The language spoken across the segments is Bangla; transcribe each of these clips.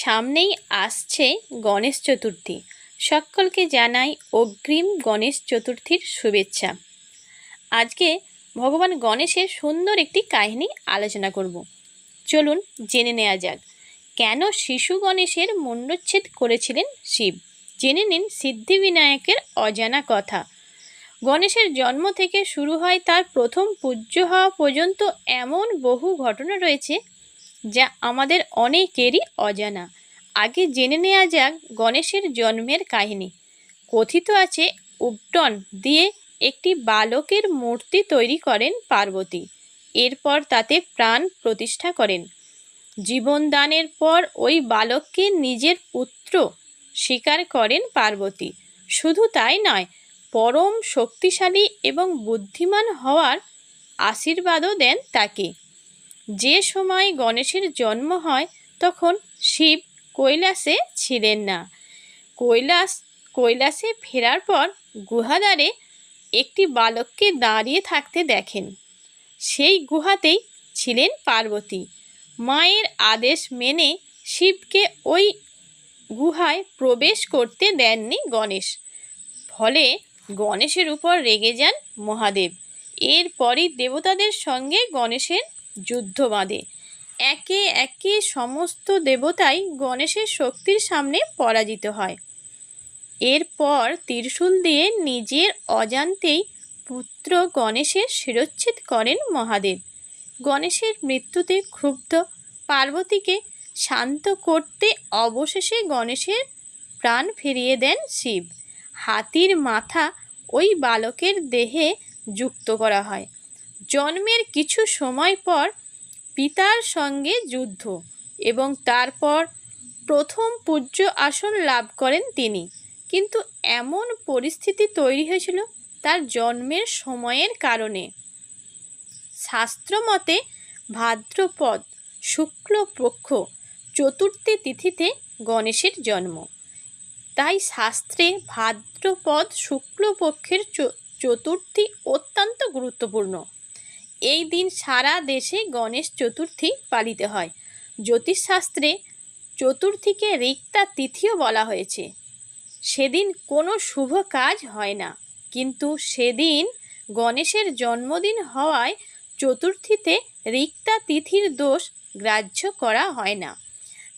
সামনেই আসছে গণেশ চতুর্থী। সকলকে জানাই অগ্রিম গণেশ চতুর্থীর শুভেচ্ছা। আজকে ভগবান গণেশের সুন্দর একটি কাহিনী আলোচনা করব। চলুন জেনে নেওয়া যাক, কেন শিশু গণেশের মুণ্ডচ্ছেদ করেছিলেন শিব? জেনে নিন সিদ্ধিবিনায়কের অজানা কথা। গণেশের জন্ম থেকে শুরু হয় তার প্রথম পূজ্য হওয়া পর্যন্ত এমন বহু ঘটনা রয়েছে যা আমাদের অনেকেরই অজানা। আগে জেনে নেওয়া যাক গণেশের জন্মের কাহিনী। কথিত আছে উপটন দিয়ে একটি বালকের মূর্তি তৈরি করেন পার্বতী। এরপর তাতে প্রাণ প্রতিষ্ঠা করেন। জীবনদানের পর ওই বালককে নিজের পুত্র স্বীকার করেন পার্বতী। শুধু তাই নয়, পরম শক্তিশালী এবং বুদ্ধিমান হওয়ার আশীর্বাদও দেন তাকে। যে সময় গণেশের জন্ম হয়, তখন শিব কৈলাসে ছিলেন না। কৈলাস, কৈলাসে ফেরার পর গুহাদারে একটি বালককে দাঁড়িয়ে থাকতে দেখেন। সেই গুহাতেই ছিলেন পার্বতী। মায়ের আদেশ মেনে শিবকে ওই গুহায় প্রবেশ করতে দেননি গণেশ। ফলে গণেশের উপর রেগে যান মহাদেব। এরপরই দেবতাদের সঙ্গে গণেশের যুদ্ধ বাঁধে একে একে সমস্ত দেবতাই গণেশের শক্তির সামনে পরাজিত হয়। এরপর ত্রিশূল দিয়ে নিজের অজান্তেই পুত্র গণেশের শিরচ্ছেদ করেন মহাদেব। গণেশের মৃত্যুতে ক্ষুব্ধ পার্বতীকে শান্ত করতে অবশেষে গণেশের প্রাণ ফিরিয়ে দেন শিব। হাতির মাথা ওই বালকের দেহে যুক্ত করা হয়। জন্মের কিছু সময় পর পিতার সঙ্গে যুদ্ধ এবং তারপর প্রথম পূজ্য আসন লাভ করেন তিনি। কিন্তু এমন পরিস্থিতি তৈরি হয়েছিল তার জন্মের সময়ের কারণে। শাস্ত্রমতে ভাদ্রপদ শুক্লপক্ষ চতুর্থী তিথিতে গণেশের জন্ম। তাই শাস্ত্রে ভাদ্রপদ শুক্লপক্ষের চতুর্থী অত্যন্ত গুরুত্বপূর্ণ। এই দিন সারা দেশে গণেশ চতুর্থী পালিত হয়। জ্যোতিষশাস্ত্রে চতুর্থীকে রিক্তা তিথিও বলা হয়েছে। সেদিন কোনো শুভ কাজ হয় না। কিন্তু সেদিন গণেশের জন্মদিন হওয়ায় চতুর্থীতে রিক্তা তিথির দোষ গ্রাহ্য করা হয় না।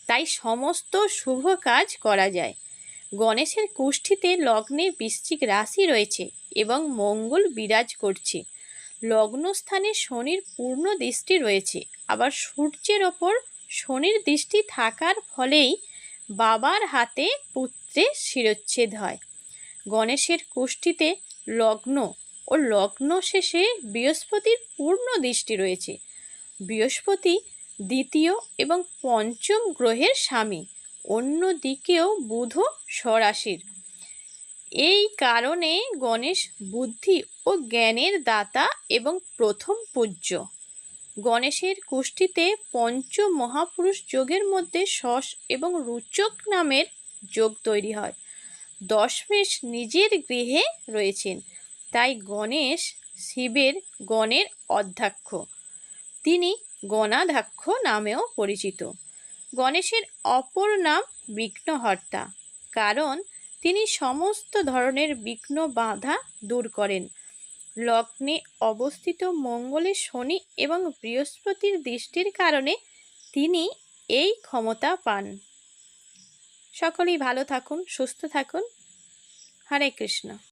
তাই সমস্ত শুভ কাজ করা যায়। গণেশের কুষ্ঠিতে লগ্নে বৃশ্চিক রাশি রয়েছে এবং মঙ্গল বিরাজ করছে। লগ্নস্থানে শনির পূর্ণ দৃষ্টি রয়েছে। আবার সূর্যের ওপর শনির দৃষ্টি থাকার ফলেই বাবার হাতে পুত্রের শিরচ্ছেদ হয়। গণেশের কুষ্ঠিতে লগ্ন ও লগ্ন শেষে বৃহস্পতির পূর্ণ দৃষ্টি রয়েছে। বৃহস্পতি দ্বিতীয় এবং পঞ্চম গ্রহের স্বামী। অন্য দিকেও বুধ স্বরাশির এই কারণে গণেশ বুদ্ধি ও জ্ঞানের দাতা এবং প্রথম পূজ্য। গণেশের কুষ্ঠিতে পঞ্চ মহাপুরুষ যোগের মধ্যে শস এবং রুচক নামের যোগ তৈরি হয়। দশমেশ নিজের গৃহে রয়েছেন, তাই গণেশ শিবের গণের অধ্যক্ষ। তিনি গণাধ্যক্ষ নামেও পরিচিত। গণেশের অপর নাম বিঘ্নহর্তা, কারণ তিনি সমস্ত ধরনের বিঘ্ন বাধা দূর করেন। লগ্নে অবস্থিত মঙ্গলের শনি এবং বৃহস্পতির দৃষ্টির কারণে তিনি এই ক্ষমতা পান। সকলেই ভালো থাকুন, সুস্থ থাকুন। হরে কৃষ্ণ।